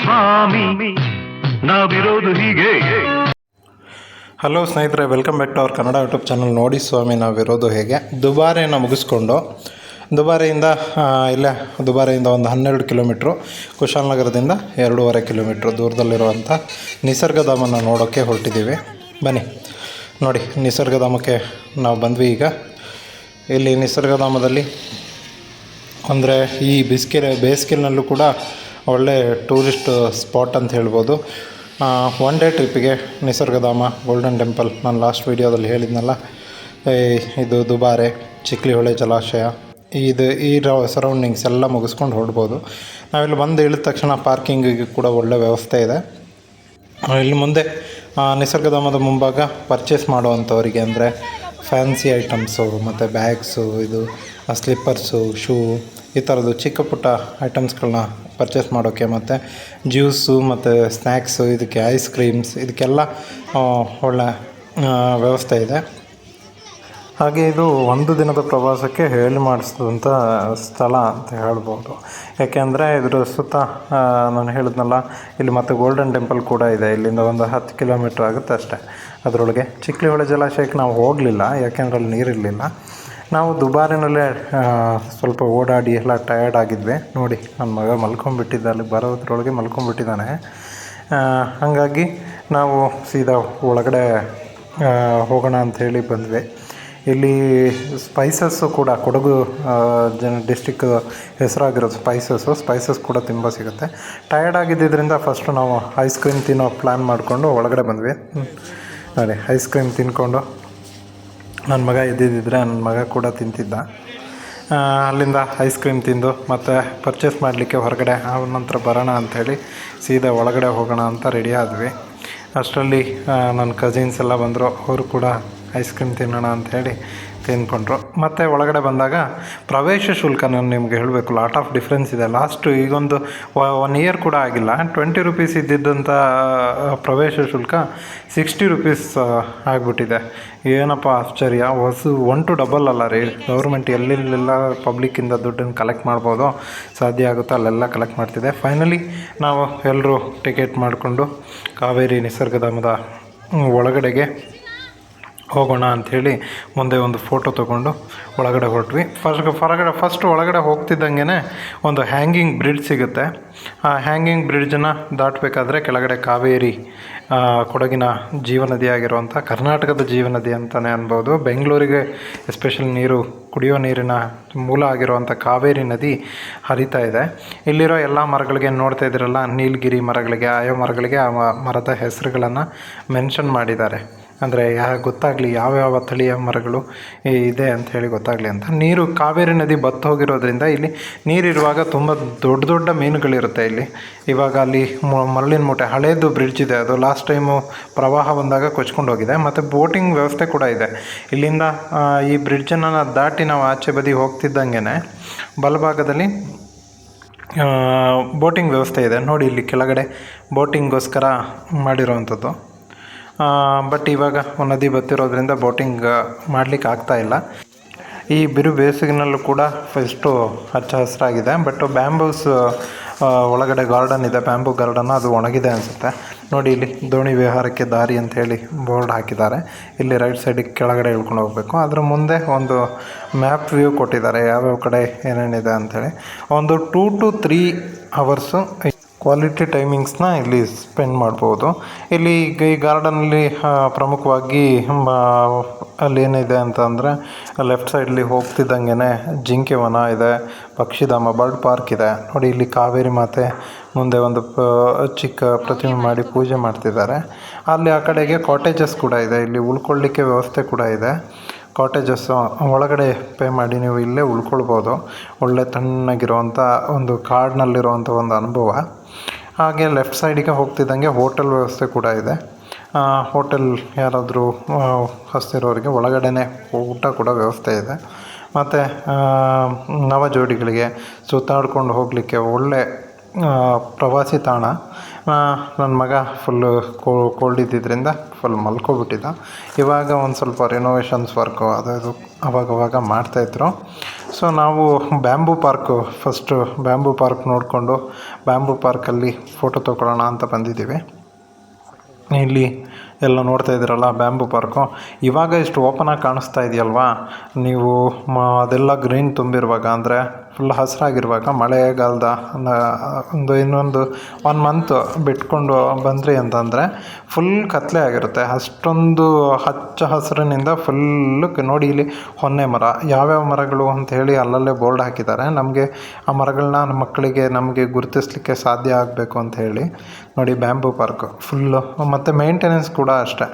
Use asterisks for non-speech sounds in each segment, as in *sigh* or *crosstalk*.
ಸ್ವಾಮಿ ನಾವಿರೋದು ಹೀಗೆ. ಹಲೋ ಸ್ನೇಹಿತರೆ welcome back to our Kannada YouTube channel ನೋಡಿ ಸ್ವಾಮಿ ನಾವಿರೋದು ಹೇಗೆ? ದುಬಾರೆಯನ್ನು ಮುಗಿಸ್ಕೊಂಡು, ದುಬಾರೆಯಿಂದ ಇಲ್ಲೇ, ದುಬಾರೆಯಿಂದ ಒಂದು ಹನ್ನೆರಡು ಕಿಲೋಮೀಟ್ರು ಕುಶಾಲನಗರದಿಂದ ಎರಡೂವರೆ ಕಿಲೋಮೀಟ್ರ್ ದೂರದಲ್ಲಿರುವಂಥ ನಿಸರ್ಗಧಾಮನ ನೋಡೋಕ್ಕೆ ಹೊರಟಿದ್ದೀವಿ. ಬನ್ನಿ, ನೋಡಿ, ನಿಸರ್ಗಧಾಮಕ್ಕೆ ನಾವು ಬಂದ್ವಿ ಈಗ. ಇಲ್ಲಿ ನಿಸರ್ಗಧಾಮದಲ್ಲಿ, ಅಂದರೆ ಈ ಬಿಸಿಗೆ ಬೇಸಿಗೆನಲ್ಲೂ ಕೂಡ ಒಳ್ಳೆ ಟೂರಿಸ್ಟ್ ಸ್ಪಾಟ್ ಅಂತ ಹೇಳ್ಬೋದು. ಒನ್ ಡೇ ಟ್ರಿಪ್ಪಿಗೆ ನಿಸರ್ಗಧಾಮ ಗೋಲ್ಡನ್ ಟೆಂಪಲ್ ನಾನು ಲಾಸ್ಟ್ ವೀಡಿಯೋದಲ್ಲಿ ಹೇಳಿದ್ನಲ್ಲ. ಇದು ದುಬಾರೆ, ಚಿಕ್ಲಿಹೊಳೆ ಜಲಾಶಯ. ಇದು, ಈ ಸರೌಂಡಿಂಗ್ಸ್ ಎಲ್ಲ ಮುಗಿಸ್ಕೊಂಡು ಹೊರಡ್ಬೋದು ನಾವಿಲ್ಲಿ ಬಂದು ಇಳಿದ ತಕ್ಷಣ ಪಾರ್ಕಿಂಗಿಗೆ ಕೂಡ ಒಳ್ಳೆ ವ್ಯವಸ್ಥೆ ಇದೆ. ಇಲ್ಲಿ ಮುಂದೆ ನಿಸರ್ಗಧಾಮದ ಮುಂಭಾಗ ಪರ್ಚೇಸ್ ಮಾಡುವಂಥವರಿಗೆ ಅಂದರೆ ಫ್ಯಾನ್ಸಿ ಐಟಮ್ಸು ಮತ್ತು ಬ್ಯಾಗ್ಸು ಇದು ಸ್ಲಿಪ್ಪರ್ಸು ಶೂ ಈ ಥರದ್ದು ಚಿಕ್ಕ ಪುಟ್ಟ ಐಟಮ್ಸ್ಗಳನ್ನ ಪರ್ಚೇಸ್ ಮಾಡೋಕ್ಕೆ ಮತ್ತು ಜ್ಯೂಸು ಮತ್ತು ಸ್ನ್ಯಾಕ್ಸು ಇದಕ್ಕೆ ಐಸ್ ಕ್ರೀಮ್ಸ್ ಇದಕ್ಕೆಲ್ಲ ಒಳ್ಳೆ ವ್ಯವಸ್ಥೆ ಇದೆ. ಹಾಗೆ ಇದು ಒಂದು ದಿನದ ಪ್ರವಾಸಕ್ಕೆ ಹೇಳಿ ಮಾಡಿಸಿದಂಥ ಸ್ಥಳ ಅಂತ ಹೇಳ್ಬೋದು. ಯಾಕೆಂದರೆ ಇದರ ಸುತ್ತ ನಾನು ಹೇಳಿದ್ನಲ್ಲ, ಇಲ್ಲಿ ಮತ್ತು ಗೋಲ್ಡನ್ ಟೆಂಪಲ್ ಕೂಡ ಇದೆ. ಇಲ್ಲಿಂದ ಒಂದು ಹತ್ತು ಕಿಲೋಮೀಟ್ರ್ ಆಗುತ್ತೆ ಅಷ್ಟೇ. ಅದರೊಳಗೆ ಚಿಕ್ಕಲಿಹೊಳೆ ಜಲಾಶಯಕ್ಕೆ ನಾವು ಹೋಗಲಿಲ್ಲ, ಯಾಕೆಂದ್ರೆ ಅಲ್ಲಿ ನೀರಿರಲಿಲ್ಲ. ನಾವು ದುಬಾರಿನಲ್ಲೇ ಸ್ವಲ್ಪ ಓಡಾಡಿ ಎಲ್ಲ ಟಯರ್ಡ್ ಆಗಿದ್ವಿ. ನೋಡಿ ನನ್ನ ಮಗ ಮಲ್ಕೊಂಡ್ಬಿಟ್ಟಿದ್ದ ಅಲ್ಲಿ ಬರೋದ್ರೊಳಗೆ ಮಲ್ಕೊಂಡ್ಬಿಟ್ಟಿದ್ದಾನೆ. ಹಾಗಾಗಿ ನಾವು ಸೀದಾ ಒಳಗಡೆ ಹೋಗೋಣ ಅಂಥೇಳಿ ಬಂದ್ವಿ. ಇಲ್ಲಿ ಸ್ಪೈಸಸ್ಸು ಕೂಡ, ಕೊಡಗು ಜನ ಡಿಸ್ಟಿಕ್ ಹೆಸರಾಗಿರೋದು ಸ್ಪೈಸಸ್ಸು ಸ್ಪೈಸಸ್ ಕೂಡ ತುಂಬ ಸಿಗುತ್ತೆ. ಟಯರ್ಡ್ ಆಗಿದ್ದರಿಂದ ಫಸ್ಟು ನಾವು ಐಸ್ ಕ್ರೀಮ್ ತಿನ್ನೋ ಪ್ಲ್ಯಾನ್ ಮಾಡಿಕೊಂಡು ಒಳಗಡೆ ಬಂದ್ವಿ. ನೋಡಿ ಐಸ್ ಕ್ರೀಮ್ ತಿನ್ಕೊಂಡು ನನ್ನ ಮಗ ಎದ್ದಿದ್ದರೆ ನನ್ನ ಮಗ ಕೂಡ ತಿಂತಿದ್ದ. ಅಲ್ಲಿಂದ ಐಸ್ ಕ್ರೀಮ್ ತಿಂದು ಮತ್ತು ಪರ್ಚೇಸ್ ಮಾಡಲಿಕ್ಕೆ ಹೊರಗಡೆ ಆ ನಂತರ ಬರೋಣ ಅಂಥೇಳಿ ಸೀದಾ ಒಳಗಡೆ ಹೋಗೋಣ ಅಂತ ರೆಡಿ ಆದ್ವಿ. ಅಷ್ಟರಲ್ಲಿ ನನ್ನ ಕಸಿನ್ಸ್ ಎಲ್ಲ ಬಂದರು. ಅವರು ಕೂಡ ಐಸ್ ಕ್ರೀಮ್ ತಿನ್ನೋಣ ಅಂಥೇಳಿ ತಿಂದ್ಕೊಂಡ್ರು ಮತ್ತು ಒಳಗಡೆ ಬಂದಾಗ ಪ್ರವೇಶ ಶುಲ್ಕ ನಾನು ನಿಮಗೆ ಹೇಳಬೇಕು ಲಾಟ್ ಆಫ್ ಡಿಫ್ರೆನ್ಸ್ ಇದೆ. ಲಾಸ್ಟು ಈಗೊಂದು ಒನ್ ಇಯರ್ ಕೂಡ ಆಗಿಲ್ಲ. ಟ್ವೆಂಟಿ ರುಪೀಸ್ ಇದ್ದಿದ್ದಂಥ ಪ್ರವೇಶ ಶುಲ್ಕ ಸಿಕ್ಸ್ಟಿ ರುಪೀಸ್ ಆಗಿಬಿಟ್ಟಿದೆ. ಏನಪ್ಪ ಆಶ್ಚರ್ಯ. ಹೊಸ ಒನ್ ಟು ಡಬಲ್ ಅಲ್ಲ ರೀ ಗೌರ್ಮೆಂಟ್ ಎಲ್ಲೆಲ್ಲೆಲ್ಲ ಪಬ್ಲಿಕ್ಕಿಂದ ದುಡ್ಡನ್ನು ಕಲೆಕ್ಟ್ ಮಾಡ್ಬೋದು ಸಾಧ್ಯ ಆಗುತ್ತೋ ಅಲ್ಲೆಲ್ಲ ಕಲೆಕ್ಟ್ ಮಾಡ್ತಿದೆ. ಫೈನಲಿ ನಾವು ಎಲ್ಲರೂ ಟಿಕೆಟ್ ಮಾಡಿಕೊಂಡು ಕಾವೇರಿ ನಿಸರ್ಗಧಾಮದ ಒಳಗಡೆಗೆ ಹೋಗೋಣ ಅಂಥೇಳಿ ಮುಂದೆ ಒಂದು ಫೋಟೋ ತೊಗೊಂಡು ಒಳಗಡೆ ಹೊರಟ್ವಿ. ಫಸ್ಟ್ ಹೊರಗಡೆ, ಫಸ್ಟ್ ಒಳಗಡೆ ಹೋಗ್ತಿದ್ದಂಗೆ ಒಂದು ಹ್ಯಾಂಗಿಂಗ್ ಬ್ರಿಡ್ಜ್ ಸಿಗುತ್ತೆ. ಆ ಹ್ಯಾಂಗಿಂಗ್ ಬ್ರಿಡ್ಜನ್ನು ದಾಟಬೇಕಾದ್ರೆ ಕೆಳಗಡೆ ಕಾವೇರಿ ಕೊಡಗಿನ ಕೊಡಗಿನ ಜೀವನದಿಯಾಗಿರುವಂಥ ಕರ್ನಾಟಕದ ಜೀವನದಿ ಅಂತಲೇ ಅನ್ಬೋದು. ಬೆಂಗಳೂರಿಗೆ ಎಸ್ಪೆಷಲಿ ನೀರು, ಕುಡಿಯೋ ನೀರಿನ ಮೂಲ ಆಗಿರುವಂಥ ಕಾವೇರಿ ನದಿ ಹರಿತಾ ಇದೆ. ಇಲ್ಲಿರೋ ಎಲ್ಲ ಮರಗಳಿಗೆ ನೋಡ್ತಾ ಇದ್ದೀರಲ್ಲ, ನೀಲಗಿರಿ ಮರಗಳಿಗೆ, ಆಯೋ ಮರಗಳಿಗೆ ಆ ಮರದ ಹೆಸರುಗಳನ್ನು ಮೆನ್ಷನ್ ಮಾಡಿದ್ದಾರೆ. ಅಂದರೆ ಯಾ, ಗೊತ್ತಾಗಲಿ ಯಾವ್ಯಾವ ತಳಿಯ ಮರಗಳು ಇದೆ ಅಂತ ಹೇಳಿ ಗೊತ್ತಾಗಲಿ ಅಂತ. ನೀರು ಕಾವೇರಿ ನದಿ ಬತ್ತು ಹೋಗಿರೋದ್ರಿಂದ ಇಲ್ಲಿ ನೀರಿರುವಾಗ ತುಂಬ ದೊಡ್ಡ ದೊಡ್ಡ ಮೀನುಗಳಿರುತ್ತೆ ಇಲ್ಲಿ. ಇವಾಗ ಅಲ್ಲಿ ಮರಳಿನ ಮೂಟೆ ಹಳೇದು ಬ್ರಿಡ್ಜ್ ಇದೆ. ಅದು ಲಾಸ್ಟ್ ಟೈಮು ಪ್ರವಾಹ ಬಂದಾಗ ಕೊಚ್ಕೊಂಡು ಹೋಗಿದೆ. ಮತ್ತು ಬೋಟಿಂಗ್ ವ್ಯವಸ್ಥೆ ಕೂಡ ಇದೆ. ಇಲ್ಲಿಂದ ಈ ಬ್ರಿಡ್ಜನ್ನು ದಾಟಿ ನಾವು ಆಚೆ ಬದಿ ಹೋಗ್ತಿದ್ದಂಗೆ ಬಲಭಾಗದಲ್ಲಿ ಬೋಟಿಂಗ್ ವ್ಯವಸ್ಥೆ ಇದೆ. ನೋಡಿ ಇಲ್ಲಿ ಕೆಳಗಡೆ ಬೋಟಿಂಗ್ಗೋಸ್ಕರ ಮಾಡಿರೋವಂಥದ್ದು. ಬಟ್ ಇವಾಗ ನದಿ ಬತ್ತಿರೋದ್ರಿಂದ ಬೋಟಿಂಗ್ ಮಾಡಲಿಕ್ಕೆ ಆಗ್ತಾ ಇಲ್ಲ. ಈ ಬಿರು ಬೇಸಿಗೆನಲ್ಲೂ ಕೂಡ ಫಸ್ಟು ಹಚ್ಚ ಹಸಿರಾಗಿದೆ ಬಟ್ ಬ್ಯಾಂಬೂಸ್ ಒಳಗಡೆ ಗಾರ್ಡನ್ ಇದೆ ಬ್ಯಾಂಬೂ ಗಾರ್ಡನ್ ಅದು ಒಣಗಿದೆ ಅನಿಸುತ್ತೆ. ನೋಡಿ ಇಲ್ಲಿ ದೋಣಿ ವಿಹಾರಕ್ಕೆ ದಾರಿ ಅಂತ ಹೇಳಿ ಬೋರ್ಡ್ ಹಾಕಿದ್ದಾರೆ. ಇಲ್ಲಿ ರೈಟ್ ಸೈಡಿಗೆ ಕೆಳಗಡೆ ಇಳ್ಕೊಂಡು ಹೋಗಬೇಕು. ಅದರ ಮುಂದೆ ಒಂದು ಮ್ಯಾಪ್ ವ್ಯೂ ಕೊಟ್ಟಿದ್ದಾರೆ, ಯಾವ್ಯಾವ ಕಡೆ ಏನೇನಿದೆ ಅಂಥೇಳಿ ಒಂದು two to three hours quality ಟೈಮಿಂಗ್ಸ್ನ ಇಲ್ಲಿ ಸ್ಪೆಂಡ್ ಮಾಡ್ಬೋದು. ಇಲ್ಲಿ ಈಗ ಈ ಗಾರ್ಡನಲ್ಲಿ ಪ್ರಮುಖವಾಗಿ ಅಲ್ಲಿ ಏನಿದೆ ಅಂದರೆ ಲೆಫ್ಟ್ ಸೈಡಲ್ಲಿ ಹೋಗ್ತಿದ್ದಂಗೆ ಜಿಂಕೆ ವನ ಇದೆ, ಪಕ್ಷಿಧಾಮ ಬರ್ಡ್ ಪಾರ್ಕ್ ಇದೆ. ನೋಡಿ, ಇಲ್ಲಿ ಕಾವೇರಿ ಮಾತೆ ಮುಂದೆ ಒಂದು ಚಿಕ್ಕ ಪ್ರತಿಮೆ ಮಾಡಿ ಪೂಜೆ ಮಾಡ್ತಿದ್ದಾರೆ. ಅಲ್ಲಿ ಆ ಕಡೆಗೆ ಕಾಟೇಜಸ್ ಕೂಡ ಇದೆ. ಇಲ್ಲಿ ಉಳ್ಕೊಳ್ಳಿಕ್ಕೆ ವ್ಯವಸ್ಥೆ ಕೂಡ ಇದೆ. ಕಾಟೇಜಸ್ಸು ಒಳಗಡೆ ಪೇ ಮಾಡಿ ನೀವು ಇಲ್ಲೇ ಉಳ್ಕೊಳ್ಬೋದು. ಒಳ್ಳೆ ತಣ್ಣಗಿರುವಂಥ ಒಂದು ಕಾಡಿನಲ್ಲಿರುವಂಥ ಒಂದು ಅನುಭವ. ಹಾಗೆ ಲೆಫ್ಟ್ ಸೈಡಿಗೆ ಹೋಗ್ತಿದ್ದಂಗೆ ಹೋಟೆಲ್ ವ್ಯವಸ್ಥೆ ಕೂಡ ಇದೆ. ಹೋಟೆಲ್ ಯಾರಾದರೂ ಹಸ್ತಿರೋರಿಗೆ ಒಳಗಡೆನೇ ಊಟ ಕೂಡ ವ್ಯವಸ್ಥೆ ಇದೆ. ಮತ್ತು ನವ ಜೋಡಿಗಳಿಗೆ ಸುತ್ತಾಡ್ಕೊಂಡು ಹೋಗಲಿಕ್ಕೆ ಒಳ್ಳೆ ಪ್ರವಾಸಿ ತಾಣ. ನನ್ನ ಮಗ ಫುಲ್ಲು ಕೋಲ್ಡ್ ಇದ್ದಿದ್ದರಿಂದ ಫುಲ್ ಮಲ್ಕೊಬಿಟ್ಟಿದ್ದ. ಇವಾಗ ಒಂದು ಸ್ವಲ್ಪ ರಿನೋವೇಷನ್ಸ್ ವರ್ಕು ಅದು ಇದು ಅವಾಗವಾಗ ಮಾಡ್ತಾಯಿದ್ರು ಸೊ ನಾವು bamboo park first bamboo park ನೋಡಿಕೊಂಡು ಬ್ಯಾಂಬೂ ಪಾರ್ಕಲ್ಲಿ ಫೋಟೋ ತೊಗೊಳ್ಳೋಣ ಅಂತ ಬಂದಿದ್ದೀವಿ. ಇಲ್ಲಿ ಎಲ್ಲ ನೋಡ್ತಾ ಇದ್ದೀರಲ್ಲ ಬ್ಯಾಂಬೂ ಪಾರ್ಕು ಇವಾಗ ಇಷ್ಟು ಓಪನಾಗಿ ಕಾಣಿಸ್ತಾ ಇದೆಯಲ್ವಾ? ನೀವು ಅದೆಲ್ಲ ಗ್ರೀನ್ ತುಂಬಿರುವಾಗ ಅಂದರೆ ಫುಲ್ ಹಸಿರಾಗಿರುವಾಗ ಮಳೆಗಾಲದ ಒಂದು ಇನ್ನೊಂದು ಒನ್ ಮಂತ್ ಬಿಟ್ಕೊಂಡು ಬಂದ್ರಿ ಅಂತಂದರೆ ಫುಲ್ ಕತ್ತಲೆ ಆಗಿರುತ್ತೆ. ಅಷ್ಟೊಂದು ಹಚ್ಚ ಹಸಿರಿನಿಂದ ಫುಲ್ಲು ನೋಡಿ ಇಲ್ಲಿ ಹೊನ್ನೆ ಮರ. ಯಾವ್ಯಾವ ಮರಗಳು ಅಂತ ಹೇಳಿ ಅಲ್ಲಲ್ಲೇ ಬೋರ್ಡ್ ಹಾಕಿದ್ದಾರೆ. ನಮಗೆ ಆ ಮರಗಳನ್ನ ನಮ್ಮ ಮಕ್ಕಳಿಗೆ ನಮಗೆ ಗುರುತಿಸಲಿಕ್ಕೆ ಸಾಧ್ಯ ಆಗಬೇಕು ಅಂತ ಹೇಳಿ ನೋಡಿ ಬ್ಯಾಂಬೂ ಪಾರ್ಕ್ ಫುಲ್ಲು ಮತ್ತು ಮೇಂಟೆನೆನ್ಸ್ ಕೂಡ ಅಷ್ಟೇ.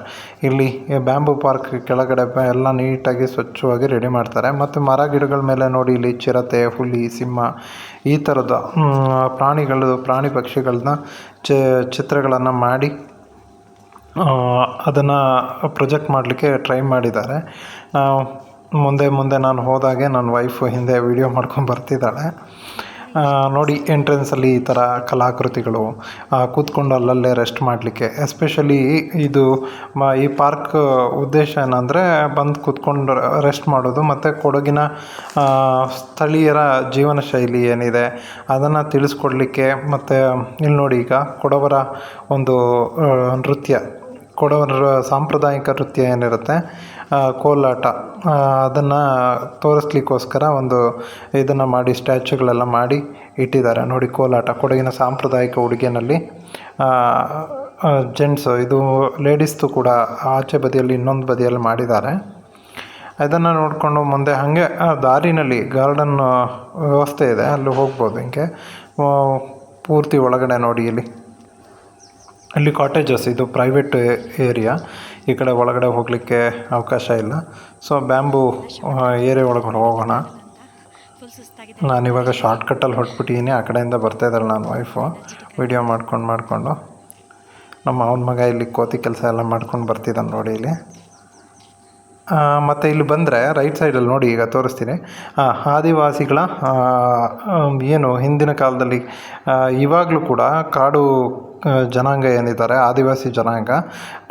ಇಲ್ಲಿ ಬ್ಯಾಂಬೂ ಪಾರ್ಕ್ ಕೆಳಗಡೆ ಎಲ್ಲ ನೀಟಾಗಿ ಸ್ವಚ್ಛವಾಗಿ ರೆಡಿ ಮಾಡ್ತಾರೆ. ಮತ್ತು ಮರ ಗಿಡಗಳ ಮೇಲೆ ನೋಡಿ ಇಲ್ಲಿ ಚಿರತೆ ಹುಲಿ ಸಿಂಹ, ಈ ಥರದ ಪ್ರಾಣಿಗಳು, ಪ್ರಾಣಿ ಪಕ್ಷಿಗಳನ್ನ ಚಿತ್ರಗಳನ್ನು ಮಾಡಿ ಅದನ್ನು ಪ್ರೊಜೆಕ್ಟ್ ಮಾಡಲಿಕ್ಕೆ ಟ್ರೈ ಮಾಡಿದ್ದಾರೆ. ಮುಂದೆ ಮುಂದೆ ನಾನು ಹೋದಾಗೆ ನನ್ನ ವೈಫು ಹಿಂದೆ ವೀಡಿಯೋ ಮಾಡ್ಕೊಂಡು ಬರ್ತಿದ್ದಾಳೆ. ನೋಡಿ ಎಂಟ್ರೆನ್ಸಲ್ಲಿ ಈ ಥರ ಕಲಾಕೃತಿಗಳು ಕೂತ್ಕೊಂಡು ಅಲ್ಲಲ್ಲೇ ರೆಸ್ಟ್ ಮಾಡಲಿಕ್ಕೆ. ಎಸ್ಪೆಷಲಿ ಇದು, ಮ, ಈ ಪಾರ್ಕ್ ಉದ್ದೇಶ ಏನಂದರೆ ಬಂದು ಕೂತ್ಕೊಂಡು ರೆಸ್ಟ್ ಮಾಡೋದು, ಮತ್ತು ಕೊಡಗಿನ ಸ್ಥಳೀಯರ ಜೀವನ ಶೈಲಿ ಏನಿದೆ, ಅದನ್ನು ತಿಳಿಸ್ಕೊಡ್ಲಿಕ್ಕೆ, ಮತ್ತು ಇಲ್ಲಿ ನೋಡಿ ಈಗ ಕೊಡವರ ಒಂದು ನೃತ್ಯ, ಕೊಡವರ ಸಾಂಪ್ರದಾಯಿಕ ನೃತ್ಯ ಏನಿರುತ್ತೆ ಕೋಲಾಟ. ಅದನ್ನು ತೋರಿಸ್ಲಿಕ್ಕೋಸ್ಕರ ಒಂದು ಇದನ್ನು ಮಾಡಿ ಸ್ಟ್ಯಾಚ್ಯುಗಳೆಲ್ಲ ಮಾಡಿ ಇಟ್ಟಿದ್ದಾರೆ. ನೋಡಿ ಕೋಲಾಟ, ಕೊಡಗಿನ ಸಾಂಪ್ರದಾಯಿಕ ಉಡುಗೆನಲ್ಲಿ. ಜೆಂಟ್ಸು ಇದು ಲೇಡೀಸ್ದು ಕೂಡ ಆಚೆ ಬದಿಯಲ್ಲಿ ಇನ್ನೊಂದು ಬದಿಯಲ್ಲಿ ಮಾಡಿದ್ದಾರೆ. ಇದನ್ನು ನೋಡಿಕೊಂಡು ಮುಂದೆ ಹಾಗೆ ದಾರಿನಲ್ಲಿ ಗಾರ್ಡನ್ ವ್ಯವಸ್ಥೆ ಇದೆ. ಅಲ್ಲಿ ಹೋಗ್ಬೋದು ಹಿಂಗೆ. ಪೂರ್ತಿ ಒಳಗಡೆ ನೋಡಿ ಇಲ್ಲಿ. ಅಲ್ಲಿ ಕಾಟೇಜಸ್ ಇದು ಪ್ರೈವೇಟ್ ಏರಿಯಾ ಈ ಕಡೆ ಒಳಗಡೆ ಹೋಗಲಿಕ್ಕೆ ಅವಕಾಶ ಇಲ್ಲ. ಸೊ ಬ್ಯಾಂಬೂ ಏರಿಯಾ ಒಳಗಡೆ ಹೋಗೋಣ. ನಾನು ನಾನಿವಾಗ ಶಾರ್ಟ್ಕಟ್ಟಲ್ಲಿ ಹೊಟ್ಬಿಟ್ಟಿದ್ದೀನಿ ಆ ಕಡೆಯಿಂದ ಬರ್ತಾ ಇದ್ದಾಳೆ ನನ್ನ ವೈಫು ವೀಡಿಯೋ ಮಾಡ್ಕೊಂಡು ಮಾಡಿಕೊಂಡು. ನಮ್ಮ ಅವನ ಮಗ ಇಲ್ಲಿ ಕೋತಿ ಕೆಲಸ ಎಲ್ಲ ಮಾಡ್ಕೊಂಡು ಬರ್ತಿದ್ದಾನೆ ನೋಡಿ ಇಲ್ಲಿ. ಮತ್ತು ಇಲ್ಲಿ ಬಂದರೆ ರೈಟ್ ಸೈಡಲ್ಲಿ ನೋಡಿ ಈಗ ತೋರಿಸ್ತೀನಿ. ಆದಿವಾಸಿಗಳ ಏನು ಹಿಂದಿನ ಕಾಲದಲ್ಲಿ ಇವಾಗಲೂ ಕೂಡ ಕಾಡು ಜನಾಂಗ ಏನಿದ್ದಾರೆ, ಆದಿವಾಸಿ ಜನಾಂಗ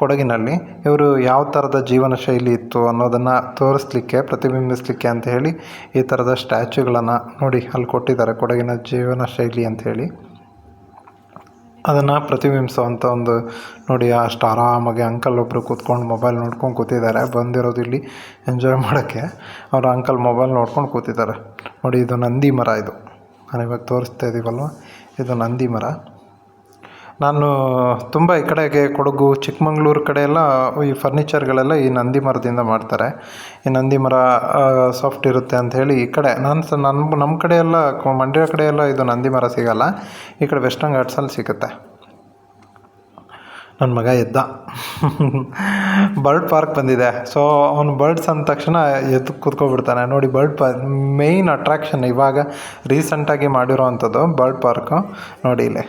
ಕೊಡಗಿನಲ್ಲಿ, ಇವರು ಯಾವ ಥರದ ಜೀವನ ಶೈಲಿ ಇತ್ತು ಅನ್ನೋದನ್ನು ತೋರಿಸ್ಲಿಕ್ಕೆ, ಪ್ರತಿಬಿಂಬಿಸಲಿಕ್ಕೆ ಅಂತ ಹೇಳಿ ಈ ಥರದ ಸ್ಟ್ಯಾಚ್ಯುಗಳನ್ನು ನೋಡಿ ಅಲ್ಲಿ ಕೊಟ್ಟಿದ್ದಾರೆ, ಕೊಡಗಿನ ಜೀವನ ಶೈಲಿ ಅಂತ ಹೇಳಿ. ಅದನ್ನು ಪ್ರತಿಬಿಂಬಿಸುವಂಥ ಒಂದು ನೋಡಿ ಅಷ್ಟು ಆರಾಮಾಗಿ ಅಂಕಲ್ ಒಬ್ಬರು ಕೂತ್ಕೊಂಡು ಮೊಬೈಲ್ ನೋಡ್ಕೊಂಡು ಕೂತಿದ್ದಾರೆ. ಬಂದಿರೋದು ಇಲ್ಲಿ ಎಂಜಾಯ್ ಮಾಡೋಕ್ಕೆ. ಅವ್ರ ಅಂಕಲ್ ಮೊಬೈಲ್ ನೋಡ್ಕೊಂಡು ಕೂತಿದ್ದಾರೆ. ನೋಡಿ, ಇದು ನಂದಿ ಮರ ಇದು. ನಾನು ಇವಾಗ ತೋರಿಸ್ತಾ ಇದ್ದೀವಲ್ವ ಇದು ನಂದಿ ಮರ. ನಾನು ತುಂಬ ಈ ಕಡೆಗೆ ಕೊಡಗು, ಚಿಕ್ಕಮಂಗ್ಳೂರು ಕಡೆ ಎಲ್ಲ ಈ ಫರ್ನಿಚರ್ಗಳೆಲ್ಲ ಈ ನಂದಿ ಮರದಿಂದ ಮಾಡ್ತಾರೆ. ಈ ನಂದಿ ಮರ ಸಾಫ್ಟ್ ಇರುತ್ತೆ ಅಂತ ಹೇಳಿ ಈ ಕಡೆ. ನಾನು ಸಹ ನಮ್ಮ ನಮ್ಮ ಕಡೆ ಎಲ್ಲ ಮಂಡ್ಯ ಕಡೆ ಎಲ್ಲ ಇದು ನಂದಿ ಮರ ಸಿಗೋಲ್ಲ. ಈ ಕಡೆ ವೆಸ್ಟರ್ನ್ ಘಾಟ್ಸಲ್ಲಿ ಸಿಗುತ್ತೆ. ನನ್ನ ಮಗ ಎದ್ದ. *laughs* ಬರ್ಡ್ ಪಾರ್ಕ್ ಬಂದಿದೆ. ಸೊ ಅವನು ಬರ್ಡ್ಸ್ ಅಂದ ತಕ್ಷಣ ಎದ್ದು ಕೂತ್ಕೊಬಿಡ್ತಾನೆ. ನೋಡಿ ಬರ್ಡ್ ಪಾರ್ಕ್ ಮೇಯ್ನ್ ಅಟ್ರಾಕ್ಷನ್ ಇವಾಗ ರೀಸೆಂಟಾಗಿ ಮಾಡಿರೋ ಅಂಥದ್ದು ಬರ್ಡ್ ಪಾರ್ಕು ನೋಡಿ ಇಲ್ಲಿ.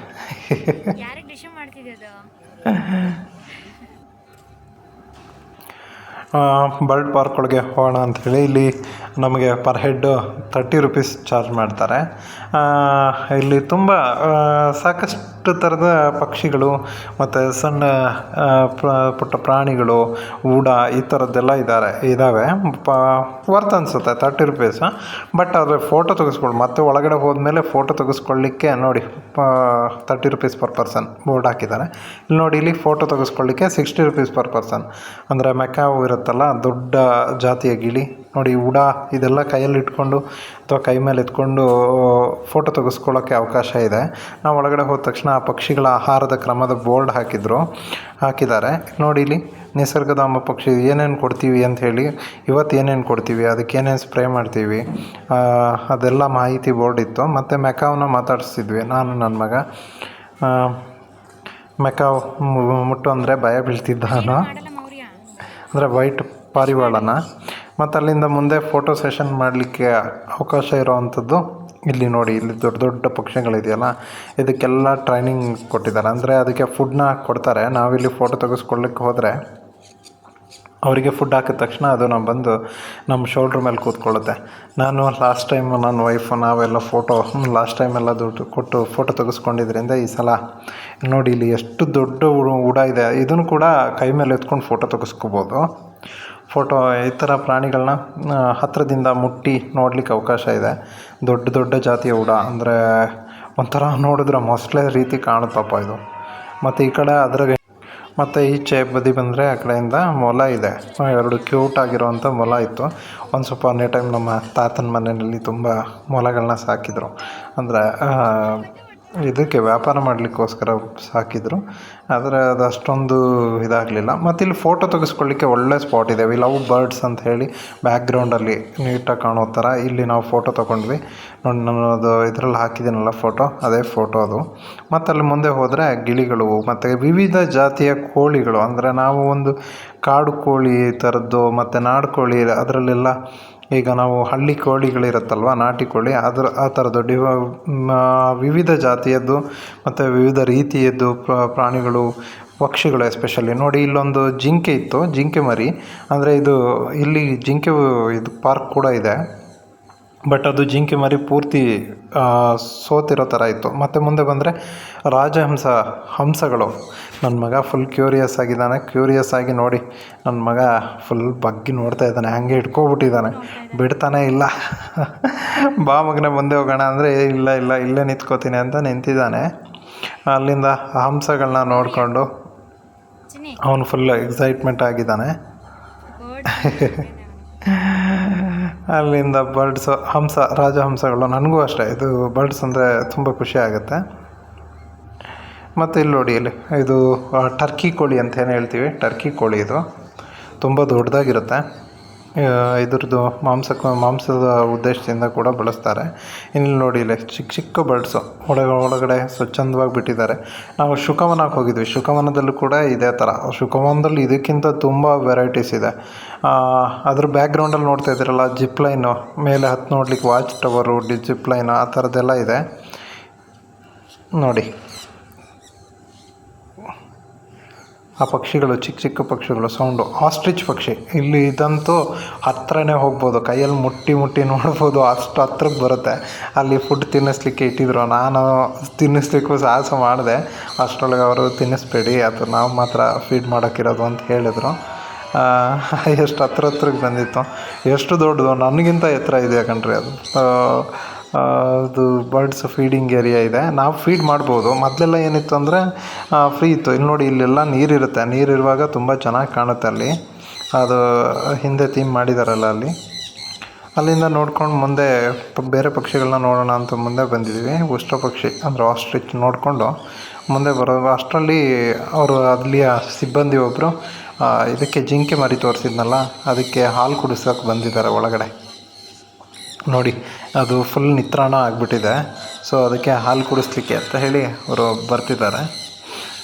*laughs* ಬರ್ಡ್ ಪಾರ್ಕ್ ಒಳಗೆ ಹೋಗೋಣ ಹೇಳಿ ಇಲ್ಲಿ ನಮಗೆ per head thirty rupees charge ಮಾಡ್ತಾರೆ. ಇಲ್ಲಿ ತುಂಬ ಸಾಕಷ್ಟು ಥರದ ಪಕ್ಷಿಗಳು ಮತ್ತು ಸಣ್ಣ ಪುಟ್ಟ ಪ್ರಾಣಿಗಳು, ಊಡ ಈ ಥರದ್ದೆಲ್ಲ ಇದ್ದಾರೆ ಇದ್ದಾವೆ ಪ ವರ್ತ್ ಅನಿಸುತ್ತೆ ತರ್ಟಿ ರುಪೀಸ್ ಬಟ್ ಆದರೆ ಫೋಟೋ ತೆಗೆಸ್ಕೊಳ್ಳಿ ಮತ್ತೆ ಒಳಗಡೆ ಹೋದ್ಮೇಲೆ ಫೋಟೋ ತೆಗೆಸ್ಕೊಳ್ಳಿಕ್ಕೆ ನೋಡಿ thirty rupees per person board ಹಾಕಿದ್ದಾರೆ. ಇಲ್ಲಿ ನೋಡಿ, ಇಲ್ಲಿ ಫೋಟೋ ತೆಗೆಸ್ಕೊಳ್ಳಿಕ್ಕೆ ಸಿಕ್ಸ್ಟಿ ರುಪೀಸ್ ಪರ್ ಪರ್ಸನ್ ಅಂದರೆ ಮೆಕಾವು ಇರುತ್ತಲ್ಲ, ದೊಡ್ಡ ಜಾತಿಯ ಗಿಳಿ ನೋಡಿ ಉಡ ಇದೆಲ್ಲ ಕೈಯಲ್ಲಿ ಇಟ್ಕೊಂಡು ಅಥವಾ ಕೈ ಮೇಲೆ ಎತ್ಕೊಂಡು ಫೋಟೋ ತೆಗೆಸ್ಕೊಳ್ಳೋಕ್ಕೆ ಅವಕಾಶ ಇದೆ. ನಾವು ಒಳಗಡೆ ಹೋದ ತಕ್ಷಣ ಆ ಪಕ್ಷಿಗಳ ಆಹಾರದ ಕ್ರಮದ ಬೋರ್ಡ್ ಹಾಕಿದ್ರು, ಹಾಕಿದ್ದಾರೆ. ನೋಡಿ ಇಲ್ಲಿ ನಿಸರ್ಗಧಾಮ ಪಕ್ಷಿ ಏನೇನು ಕೊಡ್ತೀವಿ ಅಂತ ಹೇಳಿ, ಇವತ್ತು ಏನೇನು ಕೊಡ್ತೀವಿ, ಅದಕ್ಕೆ ಏನೇನು ಸ್ಪ್ರೇ ಮಾಡ್ತೀವಿ ಅದೆಲ್ಲ ಮಾಹಿತಿ ಬೋರ್ಡ್ ಇತ್ತು. ಮತ್ತು ಮೆಕಾವನ್ನ ಮಾತಾಡಿಸ್ತಿದ್ವಿ ನಾನು ನನ್ನ ಮಗ. ಮೆಕಾವ್ ಮುಟ್ಟು ಅಂದರೆ ಭಯ ಬೀಳ್ತಿದ್ದ ಅಂದರೆ ವೈಟ್ ಪಾರಿವಾಳನ? ಮತ್ತು ಅಲ್ಲಿಂದ ಮುಂದೆ ಫೋಟೋ ಸೆಷನ್ ಮಾಡಲಿಕ್ಕೆ ಅವಕಾಶ ಇರೋವಂಥದ್ದು. ಇಲ್ಲಿ ನೋಡಿ, ಇಲ್ಲಿ ದೊಡ್ಡ ದೊಡ್ಡ ಪಕ್ಷಿಗಳಿದೆಯಲ್ಲ, ಇದಕ್ಕೆಲ್ಲ ಟ್ರೈನಿಂಗ್ ಕೊಟ್ಟಿದ್ದಾರೆ. ಅಂದರೆ ಅದಕ್ಕೆ ಫುಡ್ನ ಕೊಡ್ತಾರೆ. ನಾವಿಲ್ಲಿ ಫೋಟೋ ತೆಗೆಸ್ಕೊಳ್ಲಿಕ್ಕೆ ಹೋದರೆ ಅವರಿಗೆ ಫುಡ್ ಹಾಕಿದ ತಕ್ಷಣ ಅದು ನಾವು ಬಂದು ನಮ್ಮ ಶೋಲ್ಡ್ರ್ ಮೇಲೆ ಕೂತ್ಕೊಳ್ಳುತ್ತೆ. ನಾನು ಲಾಸ್ಟ್ ಟೈಮ್ ನನ್ನ ವೈಫು ನಾವೆಲ್ಲ ಫೋಟೋ ಲಾಸ್ಟ್ ಟೈಮ್ ಎಲ್ಲ ದುಡ್ಡು ಕೊಟ್ಟು ಫೋಟೋ ತೆಗೆಸ್ಕೊಂಡಿದ್ರಿಂದ ಈ ಸಲ ನೋಡಿ, ಇಲ್ಲಿ ಎಷ್ಟು ದೊಡ್ಡ ಉಡ ಇದೆ. ಇದನ್ನು ಕೂಡ ಕೈ ಮೇಲೆ ಎತ್ಕೊಂಡು ಫೋಟೋ ತೆಗೆಸ್ಕೋಬೋದು. ಫೋಟೋ ಈ ಥರ ಪ್ರಾಣಿಗಳನ್ನ ಹತ್ತಿರದಿಂದ ಮುಟ್ಟಿ ನೋಡಲಿಕ್ಕೆ ಅವಕಾಶ ಇದೆ. ದೊಡ್ಡ ದೊಡ್ಡ ಜಾತಿಯ ಉಡ ಅಂದರೆ ಒಂಥರ ನೋಡಿದ್ರೆ ಮೊಸಳೆ ರೀತಿ ಕಾಣುತ್ತಪ್ಪ ಇದು. ಮತ್ತು ಈ ಕಡೆ ಅದ್ರಾಗೆ ಮತ್ತು ಈಚೆ ಬದಿ ಬಂದರೆ ಆ ಕಡೆಯಿಂದ ಮೊಲ ಇದೆ. ಎರಡು ಕ್ಯೂಟ್ ಆಗಿರುವಂಥ ಮೊಲ ಇತ್ತು. ಒಂದು ಸ್ವಲ್ಪ ಒಂದೇ ಟೈಮ್ ನಮ್ಮ ತಾತನ ಮನೆಯಲ್ಲಿ ತುಂಬ ಮೊಲಗಳನ್ನ ಸಾಕಿದರು. ಅಂದರೆ ಇದಕ್ಕೆ ವ್ಯಾಪಾರ ಮಾಡಲಿಕ್ಕೋಸ್ಕರ ಸಾಕಿದರು, ಆದರೆ ಅದು ಅಷ್ಟೊಂದು ಇದಾಗಲಿಲ್ಲ. ಮತ್ತು ಇಲ್ಲಿ ಫೋಟೋ ತೆಗೆಸ್ಕೊಳ್ಳಿಕ್ಕೆ ಒಳ್ಳೆ ಸ್ಪಾಟ್ ಇದೆ. ವಿ ಲವ್ ಬರ್ಡ್ಸ್ ಅಂತ ಹೇಳಿ ಬ್ಯಾಕ್ಗ್ರೌಂಡಲ್ಲಿ ನೀಟಾಗಿ ಕಾಣೋ ಥರ ಇಲ್ಲಿ ನಾವು ಫೋಟೋ ತೊಗೊಂಡ್ವಿ. ನೋಡಿ, ನಾನು ಅದು ಇದರಲ್ಲಿ ಹಾಕಿದ್ದೀನಲ್ಲ ಫೋಟೋ ಅದೇ ಫೋಟೋ ಅದು. ಮತ್ತು ಅಲ್ಲಿ ಮುಂದೆ ಹೋದರೆ ಗಿಳಿಗಳು, ಮತ್ತು ವಿವಿಧ ಜಾತಿಯ ಕೋಳಿಗಳು, ಅಂದರೆ ನಾವು ಒಂದು ಕಾಡು ಕೋಳಿ ಥರದ್ದು, ಮತ್ತು ನಾಡು ಕೋಳಿ, ಅದರಲ್ಲೆಲ್ಲ ಈಗ ನಾವು ಹಳ್ಳಿ ಕೋಳಿಗಳಿರುತ್ತಲ್ವ, ನಾಟಿ ಕೋಳಿ, ಅದರ, ಆ ಥರದ್ದು ಡಿವ ವಿವಿಧ ಜಾತಿಯದ್ದು ಮತ್ತು ವಿವಿಧ ರೀತಿಯದ್ದು ಪ್ರಾಣಿಗಳು, ಪಕ್ಷಿಗಳು ಎಸ್ಪೆಷಲಿ ನೋಡಿ, ಇಲ್ಲೊಂದು ಜಿಂಕೆ ಇತ್ತು, ಜಿಂಕೆ ಮರಿ. ಅಂದರೆ ಇದು ಇಲ್ಲಿ ಜಿಂಕೆ ಇದು ಪಾರ್ಕ್ ಕೂಡ ಇದೆ. ಬಟ್ ಅದು ಜಿಂಕೆ ಮರಿ ಪೂರ್ತಿ ಸೋತಿರೋ ಥರ ಇತ್ತು. ಮತ್ತು ಮುಂದೆ ಬಂದರೆ ರಾಜಹಂಸ ಹಂಸಗಳು. ನನ್ನ ಮಗ ಫುಲ್ ಕ್ಯೂರಿಯಸ್ ಆಗಿದ್ದಾನೆ. ಕ್ಯೂರಿಯಸ್ ಆಗಿ ನೋಡಿ ನನ್ನ ಮಗ ಫುಲ್ ಬಗ್ಗಿ ನೋಡ್ತಾ ಇದ್ದಾನೆ. ಹಂಗೆ ಇಟ್ಕೊಬಿಟ್ಟಿದ್ದಾನೆ ಬಿಡ್ತಾನೆ ಇಲ್ಲ. *laughs* ಬಾ ಮಗನೇ ಮುಂದೆ ಹೋಗೋಣ ಅಂದರೆ ಇಲ್ಲ ಇಲ್ಲ ಇಲ್ಲೇ ನಿಂತ್ಕೋತೀನಿ ಅಂತ ನಿಂತಿದ್ದಾನೆ. ಅಲ್ಲಿಂದ ಹಂಸಗಳನ್ನ ನೋಡಿಕೊಂಡು ಅವನು ಫುಲ್ ಎಕ್ಸೈಟ್ಮೆಂಟ್ ಆಗಿದ್ದಾನೆ. ಅಲ್ಲಿಂದ ಬರ್ಡ್ಸ್ ಹಂಸ, ರಾಜಹಂಸಗಳು, ನನಗೂ ಅಷ್ಟೇ. ಇದು ಬರ್ಡ್ಸ್ ಅಂದರೆ ತುಂಬ ಖುಷಿ ಆಗುತ್ತೆ. ಮತ್ತು ಇಲ್ಲಿ ನೋಡಿ ಇಲ್ಲಿ, ಇದು ಟರ್ಕಿ ಕೋಳಿ ಅಂತ ಏನು ಹೇಳ್ತೀವಿ? ಟರ್ಕಿ ಕೋಳಿ ಇದು. ತುಂಬ ದೊಡ್ಡದಾಗಿರುತ್ತೆ. ಇದ್ರದ್ದು ಮಾಂಸಕ್ಕೆ ಮಾಂಸದ ಉದ್ದೇಶದಿಂದ ಕೂಡ ಬಳಸ್ತಾರೆ. ಇಲ್ಲಿ ನೋಡಿ ಇಲ್ಲಿ ಚಿಕ್ಕ ಚಿಕ್ಕ ಬರ್ಡ್ಸು ಒಳಗೆ, ಒಳಗಡೆ ಸ್ವಚ್ಛಂದವಾಗಿ ಬಿಟ್ಟಿದ್ದಾರೆ. ನಾವು ಶುಕವನಕ್ಕೆ ಹೋಗಿದ್ವಿ. ಶುಕವನದಲ್ಲೂ ಕೂಡ ಇದೇ ಥರ ಶುಕವನದಲ್ಲಿ ಇದಕ್ಕಿಂತ ತುಂಬ ವೆರೈಟೀಸ್ ಇದೆ. ಅದರ ಬ್ಯಾಕ್ಗ್ರೌಂಡಲ್ಲಿ ನೋಡ್ತಾ ಇದ್ದೀರಲ್ಲ ಜಿಪ್ ಲೈನು ಮೇಲೆ ಹತ್ತು ನೋಡ್ಲಿಕ್ಕೆ watch tower the zip line ಆ ಥರದ್ದೆಲ್ಲ ಇದೆ. ನೋಡಿ. ಆ ಪಕ್ಷಿಗಳು, ಚಿಕ್ಕ ಚಿಕ್ಕ ಪಕ್ಷಿಗಳು ಸೌಂಡು ಆಸ್ಟ್ರಿಚ್ ಪಕ್ಷಿ. ಇಲ್ಲಿ ಇದಂತೂ ಹತ್ರನೇ ಹೋಗ್ಬೋದು. ಕೈಯಲ್ಲಿ ಮುಟ್ಟಿ ಮುಟ್ಟಿ ನೋಡ್ಬೋದು. ಅಷ್ಟು ಹತ್ರಕ್ಕೆ ಬರುತ್ತೆ. ಅಲ್ಲಿ ಫುಡ್ ತಿನ್ನಿಸ್ಲಿಕ್ಕೆ ಇಟ್ಟಿದ್ರು. ನಾನು ತಿನ್ನಿಸ್ಲಿಕ್ಕೂ ಸಾಹಸ ಮಾಡಿದೆ. ಅಷ್ಟರೊಳಗೆ ಅವರು ತಿನ್ನಿಸ್ಬೇಡಿ. ಅದು ನಾವು ಮಾತ್ರ ಫೀಡ್ ಮಾಡೋಕ್ಕಿರೋದು ಅಂತ ಹೇಳಿದರು. ಎಷ್ಟು ಹತ್ರ ಹತ್ರಕ್ಕೆ ಬಂದಿತ್ತು. ಎಷ್ಟು ದೊಡ್ಡದು? ನನಗಿಂತ ಎತ್ತರ ಇದೆ ಕಣ್ರಿ ಅದು? ಅದು ಬರ್ಡ್ಸ್ ಫೀಡಿಂಗ್ ಏರಿಯಾ ಇದೆ. ನಾವು ಫೀಡ್ ಮಾಡ್ಬೋದು. ಮೊದಲೆಲ್ಲ ಏನಿತ್ತು ಅಂದರೆ ಫ್ರೀ ಇತ್ತು. ಇಲ್ಲಿ ನೋಡಿ, ಇಲ್ಲೆಲ್ಲ ನೀರಿರುತ್ತೆ. ನೀರಿರುವಾಗ ತುಂಬ ಚೆನ್ನಾಗಿ ಕಾಣುತ್ತೆ ಅಲ್ಲಿ. ಅದು ಹಿಂದೆ ಥೀಮ್ ಮಾಡಿದಾರಲ್ಲ ಅಲ್ಲಿ. ಅಲ್ಲಿಂದ ನೋಡ್ಕೊಂಡು ಮುಂದೆ ಬೇರೆ ಪಕ್ಷಿಗಳನ್ನ ನೋಡೋಣ ಅಂತ ಮುಂದೆ ಬಂದಿದ್ವಿ. ಉಷ್ಟ ಪಕ್ಷಿ, ಅಂದರೆ ಆಸ್ಟ್ರಿಚ್ ನೋಡಿಕೊಂಡು ಮುಂದೆ ಬರೋ ಅಷ್ಟರಲ್ಲಿ ಅವರು ಅಲ್ಲಿಯ ಸಿಬ್ಬಂದಿ ಒಬ್ಬರು ಇದಕ್ಕೆ ಜಿಂಕೆ ಮರಿ ತೋರಿಸಿದ್ನಲ್ಲ, ಅದಕ್ಕೆ ಹಾಲು ಕುಡಿಸೋಕೆ ಬಂದಿದ್ದಾರೆ ಒಳಗಡೆ. ನೋಡಿ ಅದು ಫುಲ್ ನಿತ್ರಾಣ ಆಗಿಬಿಟ್ಟಿದೆ. ಸೊ ಅದಕ್ಕೆ ಹಾಲು ಕುಡಿಸ್ಲಿಕ್ಕೆ ಅಂತ ಹೇಳಿ ಅವರು ಬರ್ತಿದ್ದಾರೆ.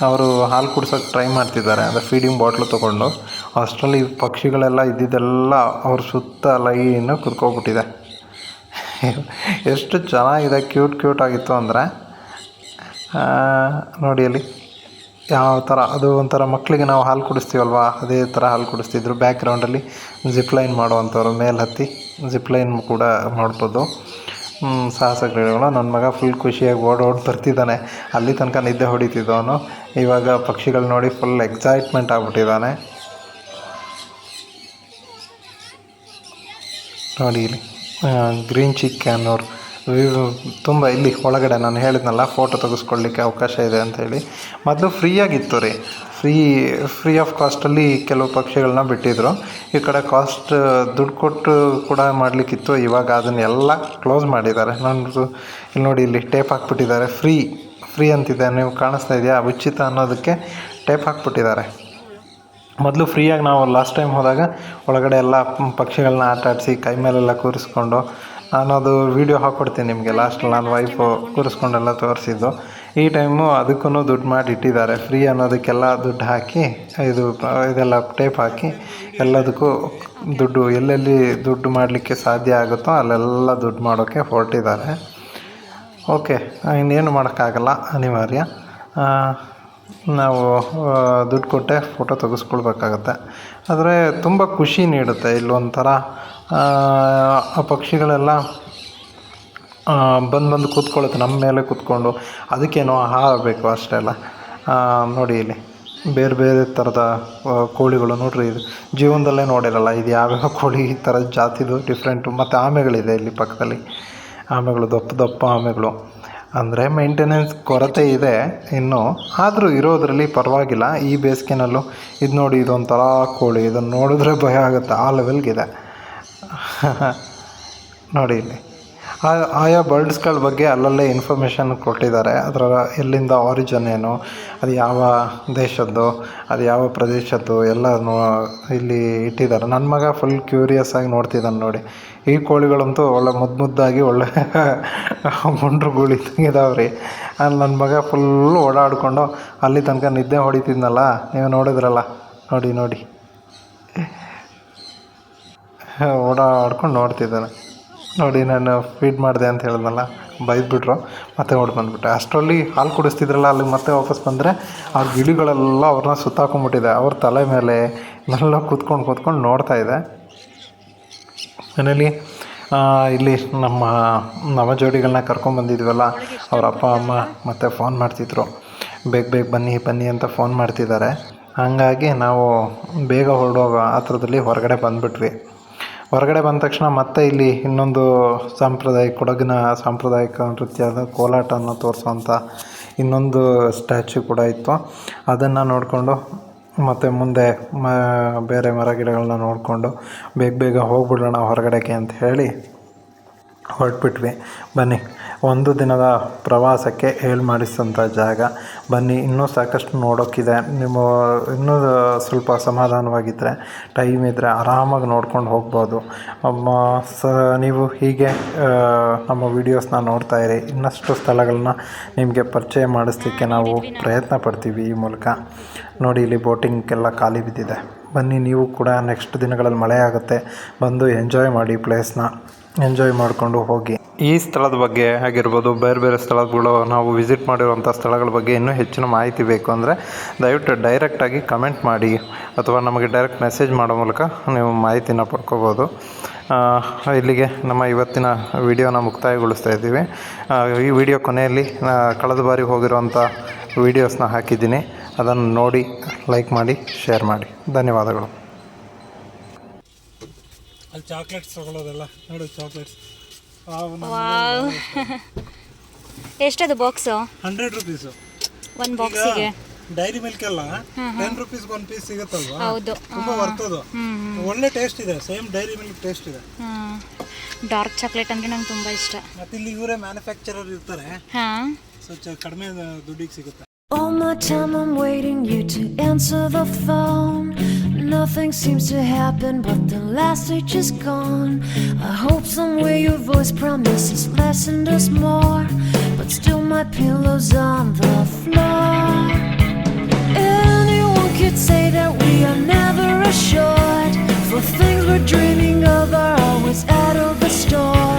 ಅವರು ಹಾಲು ಕುಡ್ಸೋಕೆ ಟ್ರೈ ಮಾಡ್ತಿದ್ದಾರೆ. ಅಂದರೆ ಫೀಡಿಂಗ್ ಬಾಟ್ಲು ತೊಗೊಂಡು. ಅಷ್ಟರಲ್ಲಿ ಪಕ್ಷಿಗಳೆಲ್ಲ ಇದ್ದಿದ್ದೆಲ್ಲ ಅವ್ರ ಸುತ್ತ ಲೈನು ಕುತ್ಕೊಬಿಟ್ಟಿದೆ. *laughs* ಎಷ್ಟು ಚೆನ್ನಾಗಿದೆ ಕ್ಯೂಟ್ ಕ್ಯೂಟ್ ಆಗಿತ್ತು ಅಂದರೆ. ನೋಡಿ ಅಲ್ಲಿ. ಯಾವ ಥರ, ಅದು ಒಂಥರ ಮಕ್ಕಳಿಗೆ ನಾವು ಹಾಲು ಕುಡಿಸ್ತೀವಲ್ವ? ಅದೇ ಥರ ಹಾಲು ಕುಡಿಸ್ತಿದ್ರು. ಬ್ಯಾಕ್ಗ್ರೌಂಡಲ್ಲಿ ಜಿಪ್ ಲೈನ್ ಮಾಡುವಂಥವ್ರು, ಮೇಲೆ ಹತ್ತಿ ಜಿಪ್ ಲೈನ್ ಕೂಡ ಮಾಡ್ಬೋದು. ಸಾಹಸ ಕ್ರೀಡೆಗಳು ನನ್ನ ಮಗ ಫುಲ್ ಖುಷಿಯಾಗಿ ಓಡ್ ಓಡ್ ಬರ್ತಿದ್ದಾನೆ. ಅಲ್ಲಿ ತನಕ ನಿದ್ದೆ ಹೊಡಿತಿದ್ದವನು ಇವಾಗ ಪಕ್ಷಿಗಳು ನೋಡಿ ಫುಲ್ ಎಕ್ಸೈಟ್ಮೆಂಟ್ ಆಗ್ಬಿಟ್ಟಿದ್ದಾನೆ. ನೋಡಿ ಇಲ್ಲಿ ಗ್ರೀನ್ ಚಿಕ್ ಅನ್ನೋರು ತುಂಬ ಇಲ್ಲಿ ಒಳಗಡೆ ನಾನು ಹೇಳಿದ್ನಲ್ಲ ಫೋಟೋ ತೆಗೆಸ್ಕೊಳ್ಳಿಕ್ಕೆ ಅವಕಾಶ ಇದೆ ಅಂತ ಹೇಳಿ. ಮೊದಲು ಫ್ರೀಯಾಗಿತ್ತು ರೀ. ಫ್ರೀ ಫ್ರೀ ಆಫ್ ಕಾಸ್ಟಲ್ಲಿ ಕೆಲವು ಪಕ್ಷಿಗಳನ್ನ ಬಿಟ್ಟಿದ್ರು. ಈ ಕಡೆ ಕಾಸ್ಟ್ ದುಡ್ಡು ಕೊಟ್ಟು ಕೂಡ ಮಾಡಲಿಕ್ಕಿತ್ತು. ಇವಾಗ ಅದನ್ನೆಲ್ಲ ಕ್ಲೋಸ್ ಮಾಡಿದ್ದಾರೆ. ನಾನು ಇಲ್ಲಿ ನೋಡಿ, ಇಲ್ಲಿ ಟೇಪ್ ಹಾಕ್ಬಿಟ್ಟಿದ್ದಾರೆ. ಫ್ರೀ ಫ್ರೀ ಅಂತಿದೆ. ನೀವು ಕಾಣಿಸ್ತಾ ಇದೆಯಾ? ಉಚಿತ ಅನ್ನೋದಕ್ಕೆ ಟೇಪ್ ಹಾಕ್ಬಿಟ್ಟಿದ್ದಾರೆ. ಮೊದಲು ಫ್ರೀಯಾಗಿ ನಾವು ಲಾಸ್ಟ್ ಟೈಮ್ ಹೋದಾಗ ಒಳಗಡೆ ಎಲ್ಲ ಪಕ್ಷಿಗಳನ್ನ ಆಟ ಆಡಿಸಿ ಕೈ ಮೇಲೆಲ್ಲ ಕೂರಿಸ್ಕೊಂಡು ನಾನು ಅದು ವೀಡಿಯೋ ಹಾಕ್ಕೊಡ್ತೀನಿ ನಿಮಗೆ. ಲಾಸ್ಟ್ ನಾನು ವೈಫು ಕೂರಿಸ್ಕೊಂಡೆಲ್ಲ ತೋರಿಸಿದ್ದು. ಈ ಟೈಮು ಅದಕ್ಕೂ ದುಡ್ಡು ಮಾಡಿ ಇಟ್ಟಿದ್ದಾರೆ ಫ್ರೀ ಅನ್ನೋದಕ್ಕೆಲ್ಲ ದುಡ್ಡು ಹಾಕಿ ಇದು ಇದೆಲ್ಲ ಟೇಪ್ ಹಾಕಿ ಎಲ್ಲದಕ್ಕೂ ದುಡ್ಡು ಎಲ್ಲೆಲ್ಲಿ ದುಡ್ಡು ಮಾಡಲಿಕ್ಕೆ ಸಾಧ್ಯ ಆಗುತ್ತೋ ಅಲ್ಲೆಲ್ಲ ದುಡ್ಡು ಮಾಡೋಕ್ಕೆ ಹೊರಟಿದ್ದಾರೆ. ಓಕೆ ಇನ್ನೇನು ಮಾಡೋಕ್ಕಾಗಲ್ಲ ಅನಿವಾರ್ಯ. ನಾವು ದುಡ್ಡು ಕೊಟ್ಟೆ ಫೋಟೋ ತೆಗೆಸ್ಕೊಳ್ಬೇಕಾಗತ್ತೆ. ಆದರೆ ತುಂಬ ಖುಷಿ ನೀಡುತ್ತೆ ಇಲ್ಲೊಂಥರ ಆ, ಪಕ್ಷಿಗಳೆಲ್ಲ ಬಂದು ಬಂದು ಕೂತ್ಕೊಳ್ಳುತ್ತೆ ನಮ್ಮ ಮೇಲೆ ಕೂತ್ಕೊಂಡು. ಅದಕ್ಕೇನೋ ಆಹಾರ ಬೇಕು ಅಷ್ಟೇ ಅಲ್ಲ. ನೋಡಿ ಇಲ್ಲಿ ಬೇರೆ ಬೇರೆ ಥರದ ಕೋಳಿಗಳು ನೋಡ್ರಿ ಇದು ಜೀವನದಲ್ಲೇ ನೋಡಿರಲ್ಲ ಇದು ಯಾವ್ಯಾವ ಕೋಳಿ ಈ ಥರ ಜಾತಿದು ಡಿಫ್ರೆಂಟು ಮತ್ತು ಆಮೆಗಳಿದೆ ಇಲ್ಲಿ ಪಕ್ಕದಲ್ಲಿ. ಆಮೆಗಳು ದಪ್ಪ ದಪ್ಪ ಆಮೆಗಳು. ಅಂದರೆ ಮೇಂಟೆನೆನ್ಸ್ ಕೊರತೆ ಇದೆ ಇನ್ನು ಆದರೂ ಇರೋದ್ರಲ್ಲಿ ಪರವಾಗಿಲ್ಲ. ಈ ಬೇಸಿಗೆನಲ್ಲೂ ಇದು ನೋಡಿ ಇದೊಂಥರ ಕೋಳಿ ಇದನ್ನು ನೋಡಿದ್ರೆ ಭಯ ಆಗುತ್ತೆ ಆ ಲೆವೆಲ್ಗಿದೆ *laughs* ನೋಡಿ ಇಲ್ಲಿ. ಆಯಾ ಬರ್ಡ್ಸ್ಗಳ ಬಗ್ಗೆ ಅಲ್ಲಲ್ಲೇ ಇನ್ಫಾರ್ಮೇಷನ್ ಕೊಟ್ಟಿದ್ದಾರೆ. ಅದರ ಎಲ್ಲಿಂದ ಆರಿಜನ್ ಏನು, ಅದು ಯಾವ ದೇಶದ್ದು, ಅದು ಯಾವ ಪ್ರದೇಶದ್ದು ಎಲ್ಲನು ಇಲ್ಲಿ ಇಟ್ಟಿದ್ದಾರೆ. ನನ್ನ ಮಗ ಫುಲ್ ಕ್ಯೂರಿಯಸ್ ಆಗಿ ನೋಡ್ತಿದ್ದಾನೆ ನೋಡಿ. ಈ ಕೋಳಿಗಳಂತೂ ಒಳ್ಳೆ ಮುದ್ದು ಮುದ್ದಾಗಿ ಒಳ್ಳೆ *laughs* ಗುಂಡ್ರು ಗೂಳಿ ರೀ ಅಲ್ಲಿ ನನ್ನ ಮಗ ಫುಲ್ಲು ಓಡಾಡಿಕೊಂಡು ಅಲ್ಲಿ ತನಕ ನಿದ್ದೆ ಹೊಡಿತಿದ್ನಲ್ಲ, ನೀವು ನೋಡಿದ್ರಲ್ಲ. ನೋಡಿ ನೋಡಿ. ಓಡಾಡ್ಕೊಂಡು ನೋಡ್ತಿದ್ದಾನೆ. ನೋಡಿ ನಾನು ಫೀಡ್ ಮಾಡಿದೆ ಅಂತ ಹೇಳಿದ್ನಲ್ಲ ಬೈದ್ಬಿಟ್ರು. ಮತ್ತೆ ಓಡಿ ಬಂದ್ಬಿಟ್ಟೆ ಅಷ್ಟರಲ್ಲಿ ಹಾಲು ಕುಡಿಸ್ತಿದ್ರಲ್ಲ ಅಲ್ಲಿ ಮತ್ತೆ ವಾಪಸ್ ಬಂದರೆ ಆ ಗಿಳಿಗಳೆಲ್ಲ ಅವ್ರನ್ನ ಸುತ್ತಾಕೊಂಡ್ಬಿಟ್ಟಿದೆ ಅವ್ರ ತಲೆ ಮೇಲೆ ಎಲ್ಲ ಕೂತ್ಕೊಂಡು ಕೂತ್ಕೊಂಡು ನೋಡ್ತಾ ಇದೆ. ಮನೇಲಿ ಇಲ್ಲಿ ನಮ್ಮ ನವ ಜೋಡಿಗಳನ್ನ ಕರ್ಕೊಂಬಂದಿದ್ವಲ್ಲ ಅವ್ರ ಅಪ್ಪ, ಅಮ್ಮ ಮತ್ತೆ ಫೋನ್ ಮಾಡ್ತಿದ್ರು. ಬೇಗ ಬೇಗ ಬನ್ನಿ ಬನ್ನಿ ಅಂತ ಫೋನ್ ಮಾಡ್ತಿದ್ದಾರೆ. ಹಾಗಾಗಿ ನಾವು ಬೇಗ ಹೊರಡೋಗ ಥರದಲ್ಲಿ ಹೊರಗಡೆ ಬಂದುಬಿಟ್ವಿ. ಹೊರಗಡೆ ಬಂದ ತಕ್ಷಣ ಮತ್ತೆ ಇಲ್ಲಿ ಇನ್ನೊಂದು ಸಾಂಪ್ರದಾಯಿಕ, ಕೊಡಗಿನ ಸಾಂಪ್ರದಾಯಿಕ ನೃತ್ಯದ ಕೋಲಾಟವನ್ನು ತೋರಿಸುವಂಥ ಇನ್ನೊಂದು ಸ್ಟ್ಯಾಚ್ಯೂ ಕೂಡ ಇತ್ತು. ಅದನ್ನು ನೋಡಿಕೊಂಡು ಮತ್ತು ಮುಂದೆ ಮ, ಬೇರೆ ಮರ ಗಿಡಗಳನ್ನ ನೋಡಿಕೊಂಡು ಬೇಗ ಬೇಗ ಹೋಗ್ಬಿಡೋಣ ಹೊರಗಡೆಗೆ ಅಂತ ಹೇಳಿ ಹೊರಟ್ಬಿಟ್ವಿ. ಬನ್ನಿ. ಒಂದು ದಿನದ ಪ್ರವಾಸಕ್ಕೆ ಹೇಳಿ ಮಾಡಿಸಿದಂಥ ಜಾಗ. ಬನ್ನಿ, ಇನ್ನೂ ಸಾಕಷ್ಟು ನೋಡೋಕ್ಕಿದೆ ನಿಮ್ಮ, ಇನ್ನೂ ಸ್ವಲ್ಪ ಸಮಾಧಾನವಾಗಿದ್ದರೆ ಟೈಮ್ ಇದ್ದರೆ ಆರಾಮಾಗಿ ನೋಡ್ಕೊಂಡು ಹೋಗ್ಬೋದು. ಸ, ನೀವು ಹೀಗೆ ನಮ್ಮ ವೀಡಿಯೋಸ್ನ ನೋಡ್ತಾ ಇರಿ. ಇನ್ನಷ್ಟು ಸ್ಥಳಗಳನ್ನ ನಿಮಗೆ ಪರಿಚಯ ಮಾಡಿಸ್ಲಿಕ್ಕೆ ನಾವು ಪ್ರಯತ್ನ ಪಡ್ತೀವಿ ಈ ಮೂಲಕ. ನೋಡಿ, ಇಲ್ಲಿ ಬೋಟಿಂಗ್ಗೆಲ್ಲ ಖಾಲಿ ಬಿದ್ದಿದೆ. ಬನ್ನಿ, ನೀವು ಕೂಡ ನೆಕ್ಸ್ಟ್ ದಿನಗಳಲ್ಲಿ ಮಳೆ ಆಗುತ್ತೆ. ಬಂದು ಎಂಜಾಯ್ ಮಾಡಿ ಪ್ಲೇಸ್ನ ಎಂಜಾಯ್ ಮಾಡಿಕೊಂಡು ಹೋಗಿ. ಈ ಸ್ಥಳದ ಬಗ್ಗೆ ಆಗಿರ್ಬೋದು, ಬೇರೆ ಬೇರೆ ಸ್ಥಳಗಳು ನಾವು ವಿಸಿಟ್ ಮಾಡಿರುವಂಥ ಸ್ಥಳಗಳ ಬಗ್ಗೆ ಇನ್ನೂ ಹೆಚ್ಚಿನ ಮಾಹಿತಿ ಬೇಕು ಅಂದರೆ ದಯವಿಟ್ಟು ಡೈರೆಕ್ಟಾಗಿ ಕಮೆಂಟ್ ಮಾಡಿ ಅಥವಾ ನಮಗೆ ಡೈರೆಕ್ಟ್ ಮೆಸೇಜ್ ಮಾಡೋ ಮೂಲಕ ನೀವು ಮಾಹಿತಿನ ಪಡ್ಕೋಬೋದು. ಇಲ್ಲಿಗೆ ನಮ್ಮ ಇವತ್ತಿನ ವಿಡಿಯೋನ ಮುಕ್ತಾಯಗೊಳಿಸ್ತಾ ಇದ್ದೀವಿ. ಈ ವಿಡಿಯೋ ಕೊನೆಯಲ್ಲಿ ಕಳೆದ ಬಾರಿ ಹೋಗಿರುವಂಥ ವೀಡಿಯೋಸ್ನ ಹಾಕಿದ್ದೀನಿ. ಅದನ್ನು ನೋಡಿ ಲೈಕ್ ಮಾಡಿ ಶೇರ್ ಮಾಡಿ. ಧನ್ಯವಾದಗಳು. ಅಲ್ಲಿ ಚಾಕ್ಲೇಟ್ಸ್ ತಗೊಳ್ಳೋದೆಲ್ಲ. ನೋಡು ಚಾಕ್ಲೇಟ್ಸ್ ಎಷ್ಟದು ಬಾಕ್ಸ್? Hundred rupees. ಒಂದು ಬಾಕ್ಸಿಗೆ? ಡೈರಿ ಮಿಲ್ಕ್ ಎಲ್ಲ ಟೆನ್ ರುಪೀಸ್ ಒಂದು ಪೀಸ್ ಸಿಗುತ್ತಲ್ವಾ? ಹೌದು. ತುಂಬಾ ವರ್ತದು ಒಳ್ಳೆ ಟೇಸ್ಟ್ ಇದೆ. ಸೇಮ್ ಡೈರಿ ಮಿಲ್ಕ್ ಟೇಸ್ಟ್ ಇದೆ. ಡಾರ್ಕ್ ಚಾಕ್ಲೇಟ್ ಅಂದ್ರೆ ನಂಗೆ ತುಂಬಾ ಇಷ್ಟ. ಮತ್ತೆ ಇಲ್ಲಿ ಇವರೇ ಮ್ಯಾನುಫ್ಯಾಕ್ಚರರ್ ಇರ್ತಾರೆ. ಹಾ. ಸೊ ಕಡಿಮೆ ದುಡ್ಡಿಗೆ ಸಿಗುತ್ತೆ. All my time I'm waiting you to answer the phone. Nothing seems to happen, but the last stage is gone. I hope somewhere your voice promises less and us more, but still my pillow's on the floor. Anyone could say that we are never assured, for things we're dreaming of are always out of the store.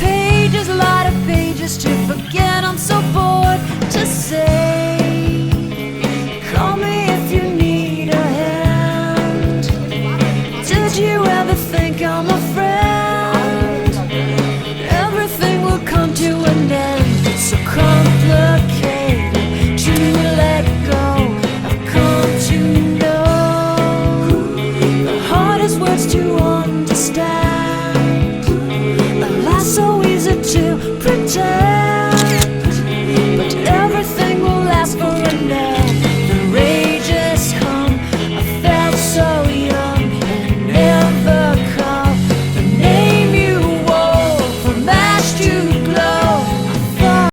Pages, a lot of pages to forget. I'm so bored to say. come